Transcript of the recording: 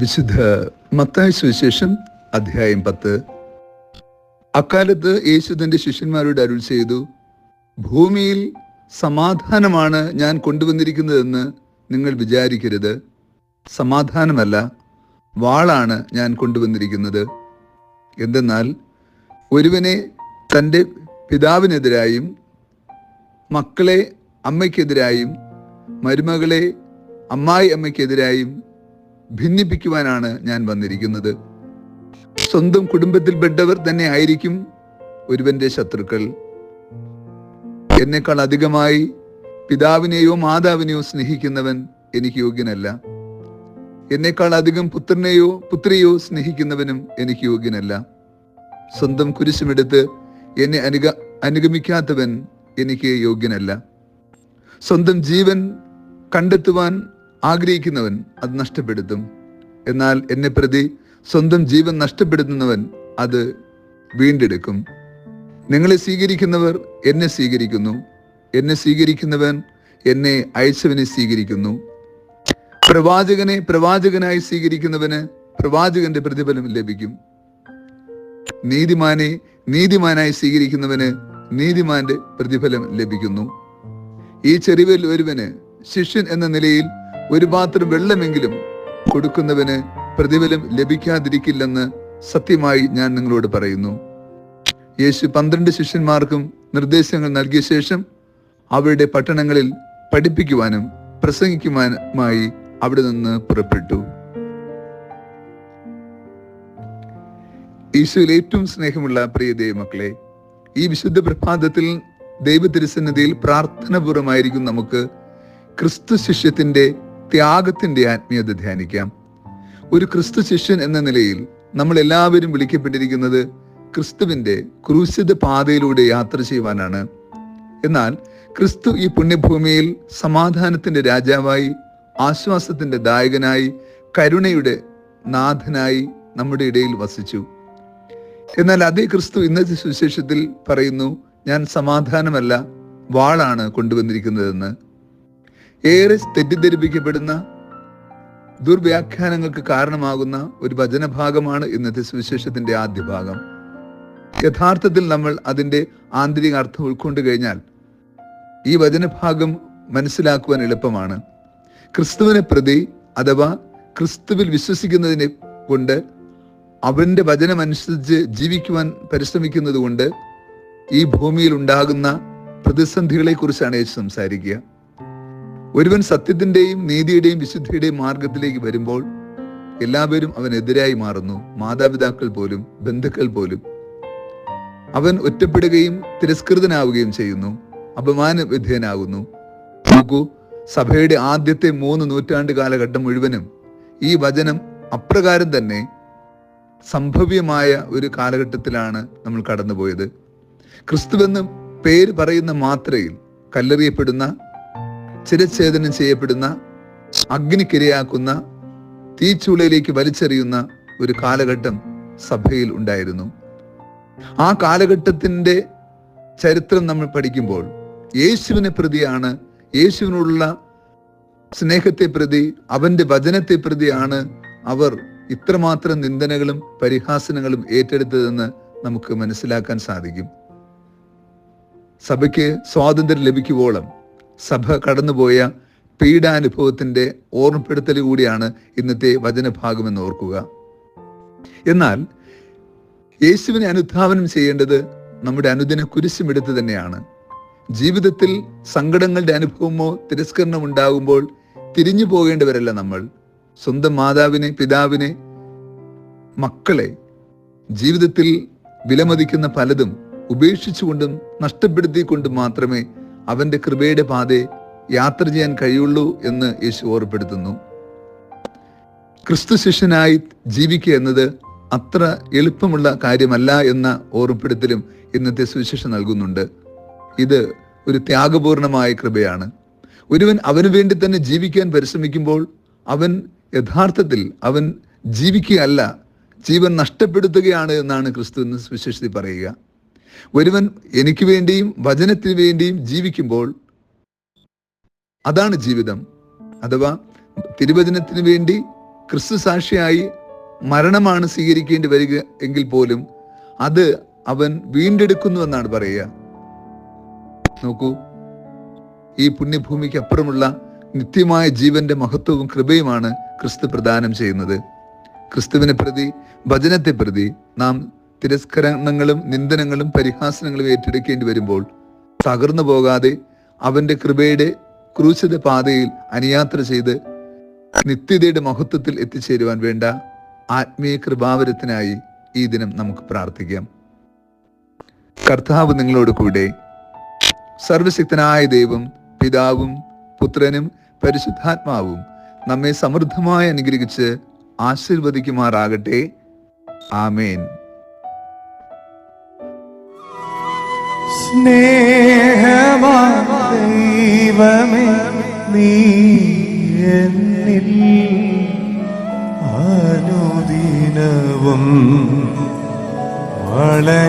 വിശുദ്ധ മത്തായ സുവിശേഷം അധ്യായം പത്ത്. അക്കാലത്ത് യേശു തന്റെ ശിഷ്യന്മാരോട് അരുൾ ചെയ്തു ഭൂമിയിൽ സമാധാനമാണ് ഞാൻ കൊണ്ടുവന്നിരിക്കുന്നതെന്ന് നിങ്ങൾ വിചാരിക്കരുത്. സമാധാനമല്ല വാളാണ് ഞാൻ കൊണ്ടുവന്നിരിക്കുന്നത്. എന്തെന്നാൽ ഒരുവനെ തന്റെ പിതാവിനെതിരായും മക്കളെ അമ്മയ്ക്കെതിരായും മരുമകളെ അമ്മായി അമ്മയ്ക്കെതിരായും ഭിന്നിപ്പിക്കുവാനാണ് ഞാൻ വന്നിരിക്കുന്നത്. സ്വന്തം കുടുംബത്തിൽപ്പെട്ടവർ തന്നെ ആയിരിക്കും ഒരുവന്റെ ശത്രുക്കൾ. എന്നെക്കാൾ അധികമായി പിതാവിനെയോ മാതാവിനെയോ സ്നേഹിക്കുന്നവൻ എനിക്ക് യോഗ്യനല്ല. എന്നെക്കാൾ അധികം പുത്രനെയോ പുത്രിയോ സ്നേഹിക്കുന്നവനും എനിക്ക് യോഗ്യനല്ല. സ്വന്തം കുരിശുമെടുത്ത് എന്നെ അനുഗ അനുഗമിക്കാത്തവൻ എനിക്ക് യോഗ്യനല്ല. സ്വന്തം ജീവൻ കണ്ടെത്തുവാൻ ആഗ്രഹിക്കുന്നവൻ അത് നഷ്ടപ്പെടുത്തും. എന്നാൽ എന്നെ പ്രതി സ്വന്തം ജീവൻ നഷ്ടപ്പെടുത്തുന്നവൻ അത് വീണ്ടെടുക്കും. നിങ്ങളെ സ്വീകരിക്കുന്നവർ എന്നെ സ്വീകരിക്കുന്നു. എന്നെ സ്വീകരിക്കുന്നവൻ എന്നെ അയച്ചവനെ സ്വീകരിക്കുന്നു. പ്രവാചകനെ പ്രവാചകനായി സ്വീകരിക്കുന്നവന് പ്രവാചകന്റെ പ്രതിഫലം ലഭിക്കും. നീതിമാനെ നീതിമാനായി സ്വീകരിക്കുന്നവന് നീതിമാന്റെ പ്രതിഫലം ലഭിക്കുന്നു. ഈ ചെറിവിൽ ഒരുവന് ശിഷ്യൻ എന്ന നിലയിൽ ഒരു പാത്രം വെള്ളമെങ്കിലും കൊടുക്കുന്നവന് പ്രതിഫലം ലഭിക്കാതിരിക്കില്ലെന്ന് സത്യമായി ഞാൻ നിങ്ങളോട് പറയുന്നു. യേശു പന്ത്രണ്ട് ശിഷ്യന്മാർക്കും നിർദ്ദേശങ്ങൾ നൽകിയ ശേഷം അവരുടെ പട്ടണങ്ങളിൽ പഠിപ്പിക്കുവാനും പ്രസംഗിക്കുവാനുമായി അവിടെ നിന്ന് പുറപ്പെട്ടു. ഈശോയിൽ ഏറ്റവും സ്നേഹമുള്ള പ്രിയ ദൈവമക്കളെ ഈ വിശുദ്ധ പ്രഭാതത്തിൽ ദൈവ തിരുസന്നിധിയിൽ പ്രാർത്ഥനാപൂർവമായിരിക്കും നമുക്ക് ക്രിസ്തു ശിഷ്യത്തിന്റെ ത്യാഗത്തിന്റെ ആത്മീയത ധ്യാനിക്കാം. ഒരു ക്രിസ്തു ശിഷ്യൻ എന്ന നിലയിൽ നമ്മൾ എല്ലാവരും വിളിക്കപ്പെട്ടിരിക്കുന്നത് ക്രിസ്തുവിന്റെ ക്രൂശിത പാതയിലൂടെ യാത്ര ചെയ്യുവാനാണ്. എന്നാൽ ക്രിസ്തു ഈ പുണ്യഭൂമിയിൽ സമാധാനത്തിന്റെ രാജാവായി ആശ്വാസത്തിന്റെ ദായകനായി കരുണയുടെ നാഥനായി നമ്മുടെ ഇടയിൽ വസിച്ചു. എന്നാൽ അതേ ക്രിസ്തു ഇന്നത്തെ സുവിശേഷത്തിൽ പറയുന്നു ഞാൻ സമാധാനമല്ല വാളാണ് കൊണ്ടുവന്നിരിക്കുന്നതെന്ന്. ഏറെ തെറ്റിദ്ധരിപ്പിക്കപ്പെടുന്ന ദുർവ്യാഖ്യാനങ്ങൾക്ക് കാരണമാകുന്ന ഒരു വചനഭാഗമാണ് ഇന്നത്തെ സുവിശേഷത്തിന്റെ ആദ്യ ഭാഗം. യഥാർത്ഥത്തിൽ നമ്മൾ അതിന്റെ ആന്തരിക അർത്ഥം ഉൾക്കൊണ്ടു കഴിഞ്ഞാൽ ഈ വചനഭാഗം മനസ്സിലാക്കുവാൻ എളുപ്പമാണ്. ക്രിസ്തുവിനെ പ്രതി അഥവാ ക്രിസ്തുവിൽ വിശ്വസിക്കുന്നതിനെ കൊണ്ട് അവന്റെ വചനമനുസരിച്ച് ജീവിക്കുവാൻ പരിശ്രമിക്കുന്നത് കൊണ്ട് ഈ ഭൂമിയിൽ ഉണ്ടാകുന്ന പ്രതിസന്ധികളെക്കുറിച്ചാണ് യേശു സംസാരിക്കുക. ഒരുവൻ സത്യത്തിന്റെയും നീതിയുടെയും വിശുദ്ധിയുടെയും മാർഗത്തിലേക്ക് വരുമ്പോൾ എല്ലാവരും അവനെതിരായി മാറുന്നു. മാതാപിതാക്കൾ പോലും ബന്ധുക്കൾ പോലും. അവൻ ഒറ്റപ്പെടുകയും തിരസ്കൃതനാവുകയും ചെയ്യുന്നു. അപമാന വിധേയനാകുന്നു നോക്കൂ സഭയുടെ ആദ്യത്തെ മൂന്ന് നൂറ്റാണ്ട് കാലഘട്ടം മുഴുവനും ഈ വചനം അപ്രകാരം തന്നെ സംഭവ്യമായ ഒരു കാലഘട്ടത്തിലാണ് നമ്മൾ കടന്നുപോയത്. ക്രിസ്തുവെന്ന് പേര് പറയുന്ന മാത്രയിൽ കല്ലെറിയപ്പെടുന്ന ചിരച്ഛേദനം ചെയ്യപ്പെടുന്ന അഗ്നിക്കിരയാക്കുന്ന തീച്ചുളയിലേക്ക് വലിച്ചെറിയുന്ന ഒരു കാലഘട്ടം സഭയിൽ ഉണ്ടായിരുന്നു. ആ കാലഘട്ടത്തിന്റെ ചരിത്രം നമ്മൾ പഠിക്കുമ്പോൾ യേശുവിനെ പ്രതിയാണ് യേശുവിനുള്ള സ്നേഹത്തെ പ്രതി അവന്റെ വചനത്തെ പ്രതിയാണ് അവർ ഇത്രമാത്രം നിന്ദനകളും പരിഹാസനങ്ങളും ഏറ്റെടുത്തതെന്ന് നമുക്ക് മനസ്സിലാക്കാൻ സാധിക്കും. സഭയ്ക്ക് സ്വാതന്ത്ര്യം ലഭിക്കുവോളം സഭ കടന്നുപോയ പീഡാനുഭവത്തിന്റെ ഓർമ്മപ്പെടുത്തൽ കൂടിയാണ് ഇന്നത്തെ വചനഭാഗമെന്ന് ഓർക്കുക. എന്നാൽ യേശുവിനെ അനുധാവനം ചെയ്യേണ്ടത് നമ്മുടെ അനുദിന കുരിശുമെടുത്ത് തന്നെയാണ്. ജീവിതത്തിൽ സങ്കടങ്ങളുടെ അനുഭവമോ തിരസ്കരണം ഉണ്ടാകുമ്പോൾ തിരിഞ്ഞു പോകേണ്ടവരല്ല നമ്മൾ. സ്വന്തം മാതാവിനെ പിതാവിനെ മക്കളെ ജീവിതത്തിൽ വിലമതിക്കുന്ന പലതും ഉപേക്ഷിച്ചുകൊണ്ടും നഷ്ടപ്പെടുത്തിക്കൊണ്ടും മാത്രമേ അവന്റെ കൃപയുടെ പാതയെ യാത്ര ചെയ്യാൻ കഴിയുള്ളൂ എന്ന് യേശു ഓർപ്പെടുത്തുന്നു. ക്രിസ്തു ശിഷ്യനായി ജീവിക്കുക എന്നത് അത്ര എളുപ്പമുള്ള കാര്യമല്ല എന്ന ഓർമ്മപ്പെടുത്തലും ഇന്നത്തെ സുവിശേഷം നൽകുന്നുണ്ട്. ഇത് ഒരു ത്യാഗപൂർണമായ കൃപയാണ്. ഒരുവൻ അവന് വേണ്ടി തന്നെ ജീവിക്കാൻ പരിശ്രമിക്കുമ്പോൾ അവൻ യഥാർത്ഥത്തിൽ അവൻ ജീവിക്കുകയല്ല ജീവൻ നഷ്ടപ്പെടുത്തുകയാണ് എന്നാണ് ക്രിസ്തു എന്ന് സുവിശേഷത്തിൽ പറയുക. ഒരുവൻ എനിക്ക് വേണ്ടിയും വചനത്തിന് വേണ്ടിയും ജീവിക്കുമ്പോൾ അതാണ് ജീവിതം. അഥവാ തിരുവചനത്തിന് വേണ്ടി ക്രിസ്തു സാക്ഷിയായി മരണമാണ് സ്വീകരിക്കേണ്ടി വരിക എങ്കിൽ പോലും അത് അവൻ വീണ്ടെടുക്കുന്നു എന്നാണ് പറയുക. നോക്കൂ ഈ പുണ്യഭൂമിക്ക് അപ്പുറമുള്ള നിത്യമായ ജീവന്റെ മഹത്വവും കൃപയുമാണ് ക്രിസ്തു പ്രദാനം ചെയ്യുന്നത്. ക്രിസ്തുവിനെ പ്രതി ഭജനത്തെ പ്രതി നാം തിരസ്കരണങ്ങളും നിന്ദനങ്ങളും പരിഹാസനങ്ങളും ഏറ്റെടുക്കേണ്ടി വരുമ്പോൾ തകർന്നു പോകാതെ അവന്റെ കൃപയുടെ ക്രൂശിത പാതയിൽ അനുയാത്ര ചെയ്ത് നിത്യതയുടെ മഹത്വത്തിൽ എത്തിച്ചേരുവാൻ വേണ്ട ആത്മീയ കൃപാവരത്തിനായി ഈ ദിനം നമുക്ക് പ്രാർത്ഥിക്കാം. കർത്താവ് നിങ്ങളോട് കൂടെ. സർവശക്തനായ ദൈവം പിതാവും പുത്രനും പരിശുദ്ധാത്മാവും നമ്മെ സമൃദ്ധമായി അനുഗ്രഹിച്ച് ആശീർവദിക്കുമാറാകട്ടെ. ആമേൻ. സ്നേഹമാ ദൈവമേ നീ എന്നിൽ അനുദിനവും ഞാൻ